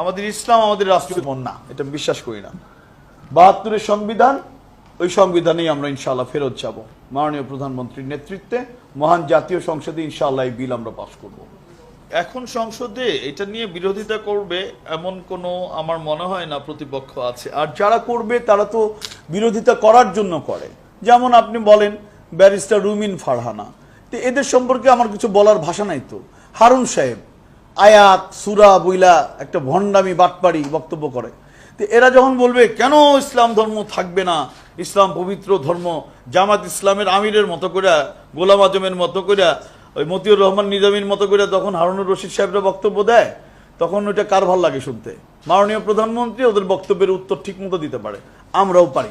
আমাদের ইসলাম আমাদের রাষ্ট্রীয় না এটা আমি বিশ্বাস করি না। বাহাত্তরের সংবিধান ওই সংবিধানেই আমরা ইনশাআল্লাহ ফেরত যাব। মাননীয় প্রধানমন্ত্রীর নেতৃত্বে মহান জাতীয় সংসদে ইনশাআল্লাহ এই বিল আমরা পাশ করব। এখন সংসদে এটা নিয়ে বিরোধিতা করবে এমন কোনো আমার মনে হয় না প্রতিপক্ষ আছে। আর যারা করবে তারা তো বিরোধিতা করার জন্য করে। যেমন আপনি বলেন ব্যারিস্টার রুমিন ফারহানা। তো এদের সম্পর্কে আমার কিছু বলার ভাষা নাই তো। হারুন সাহেব আয়াত, সুরা, বইলা একটা ভণ্ডামি, বাটপাড়ি বক্তব্য করে। তো এরা যখন বলবে, কেন ইসলাম ধর্ম থাকবে না? ইসলাম পবিত্র ধর্ম, জামাত ইসলামের আমিরের মতো করে গোলাম আজমের মতো করে ওই মতিউর রহমান নিজামীর মতো করে তখন হারুনুর রশিদ সাহেবরা বক্তব্য দেয়? তখন ওইটা কার ভালো লাগে শুনতে? মাননীয় প্রধানমন্ত্রী ওদের বক্তব্যের উত্তর ঠিক মতো দিতে পারে। আমরাও পারি।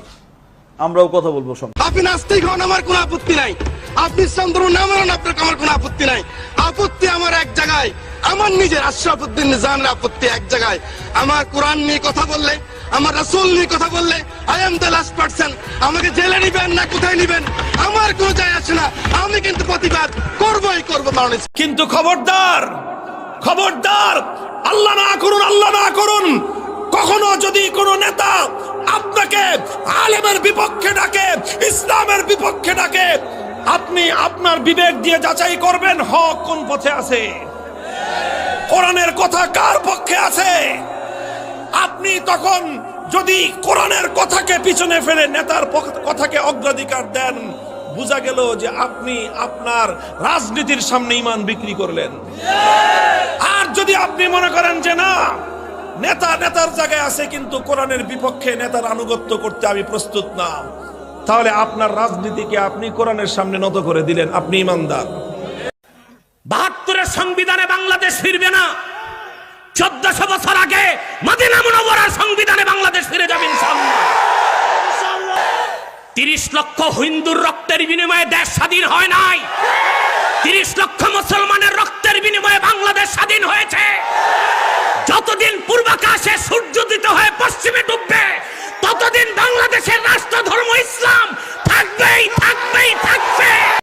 আমরাও কথা বলব সঙ্গে। আপনি নাস্তিক হন, আমার কোনো আপত্তি নাই। আপনি ইসলাম ধর্ম না মানেন আপনার আমার কোনো আপত্তি নাই। আপত্তি আমার এক জায়গায়। আমার নিজের আশরাফুদ্দিন নিজামের আপত্তি এক জায়গায়। আমার কোরআন নিয়ে কথা বললে, আমার রাসুল নিয়ে কথা বললে I am the last person আমাকে জেলে নিবেন না, কোথায় নিবেন? আমার কোনো যায় আসে না। আমি কিন্তু প্রতিবাদ করবই, করব মাননীয় কিন্তু খবরদার খবরদার, আল্লাহ না করুন, আল্লাহ না করুন। কখনো যদি কোনো নেতা আপনাকে আলেমের বিপক্ষে ডাকে, ইসলামের বিপক্ষে ডাকে, আপনি আপনার বিবেক দিয়ে যাচাই করবেন হক কোন পথে আছে? কোরআনের কথা কার পক্ষে আছে? আপনি তখন যদি কোরআনের কথাকে পিছনে ফেলে নেতার কথাকে অগ্রাধিকার দেন, বোঝা গেল যে আপনি আপনার রাজনীতির সামনে ইমান বিক্রি করলেন। আর যদি আপনি মনে করেন যে না, নেতা নেতার জায়গায় আছে, কিন্তু কোরআনের বিপক্ষে নেতার আনুগত্য করতে আমি প্রস্তুত না, তাহলে আপনার রাজনীতিকে আপনি কোরআনের সামনে নত করে দিলেন। আপনি ইমানদার। বাহাত্তরের সংবিধানে বাংলাদেশ ফিরবে না। চোদ্দশো বছর আগে মদিনা মুনওয়ারার সংবিধানে বাংলাদেশ ফিরে যাবে তিরিশ লক্ষ হিন্দুর রক্তের বিনিময়ে দেশ স্বাধীন হয় নাই। তিরিশ লক্ষ মুসলমানের রক্তের বিনিময়ে বাংলাদেশ স্বাধীন হয়েছে। যতদিন পূর্বাকাশে সূর্য দিতে হয়ে পশ্চিমে ডুববে